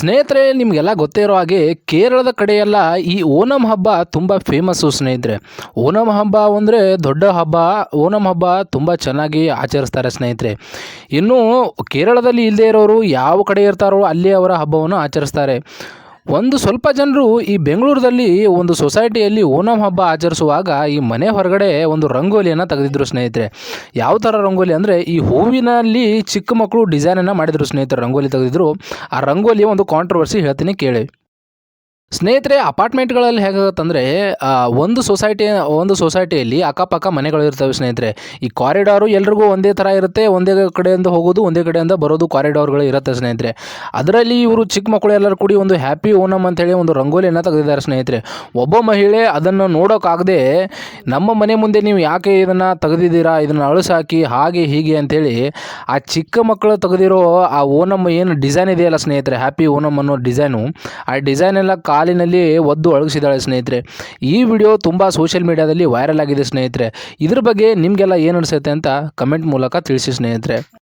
ಸ್ನೇಹಿತರೆ, ನಿಮಗೆಲ್ಲ ಗೊತ್ತೇ ಇರೋ ಹಾಗೆ ಕೇರಳದ ಕಡೆಯೆಲ್ಲ ಈ ಓಣಂ ಹಬ್ಬ ತುಂಬ ಫೇಮಸ್ಸು ಸ್ನೇಹಿತರೆ. ಓಣಂ ಹಬ್ಬ ಅಂದರೆ ದೊಡ್ಡ ಹಬ್ಬ, ಓಣಂ ಹಬ್ಬ ತುಂಬ ಚೆನ್ನಾಗಿ ಆಚರಿಸ್ತಾರೆ ಸ್ನೇಹಿತರೆ. ಇನ್ನು ಕೇರಳದಲ್ಲಿ ಇಲ್ಲದೆ ಇರೋರು ಯಾವ ಕಡೆ ಇರ್ತಾರೋ ಅಲ್ಲಿ ಅವರ ಹಬ್ಬವನ್ನು ಆಚರಿಸ್ತಾರೆ. ಒಂದು ಸ್ವಲ್ಪ ಜನರು ಈ ಬೆಂಗಳೂರದಲ್ಲಿ ಒಂದು ಸೊಸೈಟಿಯಲ್ಲಿ ಓಣಂ ಹಬ್ಬ ಆಚರಿಸುವಾಗ ಈ ಮನೆ ಹೊರಗಡೆ ಒಂದು ರಂಗೋಲಿಯನ್ನು ತೆಗೆದಿದ್ರು ಸ್ನೇಹಿತರೆ. ಯಾವ ಥರ ರಂಗೋಲಿ ಅಂದರೆ ಈ ಹೂವಿನಲ್ಲಿ ಚಿಕ್ಕ ಮಕ್ಕಳು ಡಿಸೈನನ್ನು ಮಾಡಿದರು ಸ್ನೇಹಿತರು, ರಂಗೋಲಿ ತೆಗೆದಿದ್ರು. ಆ ರಂಗೋಲಿಯ ಒಂದು ಕಾಂಟ್ರವರ್ಸಿ ಹೇಳ್ತೀನಿ ಕೇಳಿ. ಸ್ನೇಹಿತರೆ, ಅಪಾರ್ಟ್ಮೆಂಟ್ಗಳಲ್ಲಿ ಹೇಗಾಗುತ್ತಂದರೆ ಒಂದು ಸೊಸೈಟಿ, ಒಂದು ಸೊಸೈಟಿಯಲ್ಲಿ ಅಕ್ಕಪಕ್ಕ ಮನೆಗಳು ಇರ್ತವೆ ಸ್ನೇಹಿತರೆ. ಈ ಕಾರಿಡಾರು ಎಲ್ರಿಗೂ ಒಂದೇ ಥರ ಇರುತ್ತೆ. ಒಂದೇ ಕಡೆಯಿಂದ ಹೋಗೋದು, ಒಂದೇ ಕಡೆಯಿಂದ ಬರೋದು ಕಾರಿಡಾರ್ಗಳು ಇರುತ್ತೆ ಸ್ನೇಹಿತರೆ. ಅದರಲ್ಲಿ ಇವರು ಚಿಕ್ಕ ಮಕ್ಕಳು ಎಲ್ಲರೂ ಕೂಡಿ ಒಂದು ಹ್ಯಾಪಿ ಓನಮ್ ಅಂತೇಳಿ ಒಂದು ರಂಗೋಲಿಯನ್ನು ತೆಗೆದಿದ್ದಾರೆ ಸ್ನೇಹಿತರೆ. ಒಬ್ಬ ಮಹಿಳೆ ಅದನ್ನು ನೋಡೋಕ್ಕಾಗದೆ ನಮ್ಮ ಮನೆ ಮುಂದೆ ನೀವು ಯಾಕೆ ಇದನ್ನು ತೆಗೆದಿದ್ದೀರಾ? ಇದನ್ನು ಅಳಿಸಾಕಿ, ಹಾಗೆ, ಹೀಗೆ ಅಂಥೇಳಿ ಆ ಚಿಕ್ಕ ಮಕ್ಕಳು ತೆಗೆದಿರೋ ಆ ಓನಮ್ ಏನು ಡಿಸೈನ್ ಇದೆಯಲ್ಲ ಸ್ನೇಹಿತರೆ, ಹ್ಯಾಪಿ ಓನಮ್ ಅನ್ನೋ ಡಿಸೈನು. ಆ ಡಿಸೈನ್ ಎಲ್ಲ ಕಾಲಿನಲ್ಲಿ ಒದ್ದು ಅಳಗಿಸಿದಾಳೆ ಸ್ನೇಹಿತರೆ. ಈ ವಿಡಿಯೋ ತುಂಬ ಸೋಷಿಯಲ್ ಮೀಡಿಯಾದಲ್ಲಿ ವೈರಲ್ ಆಗಿದೆ ಸ್ನೇಹಿತರೆ. ಇದ್ರ ಬಗ್ಗೆ ನಿಮಗೆಲ್ಲ ಏನು ಅನಿಸುತ್ತೆ ಅಂತ ಕಮೆಂಟ್ ಮೂಲಕ ತಿಳಿಸಿ ಸ್ನೇಹಿತರೆ.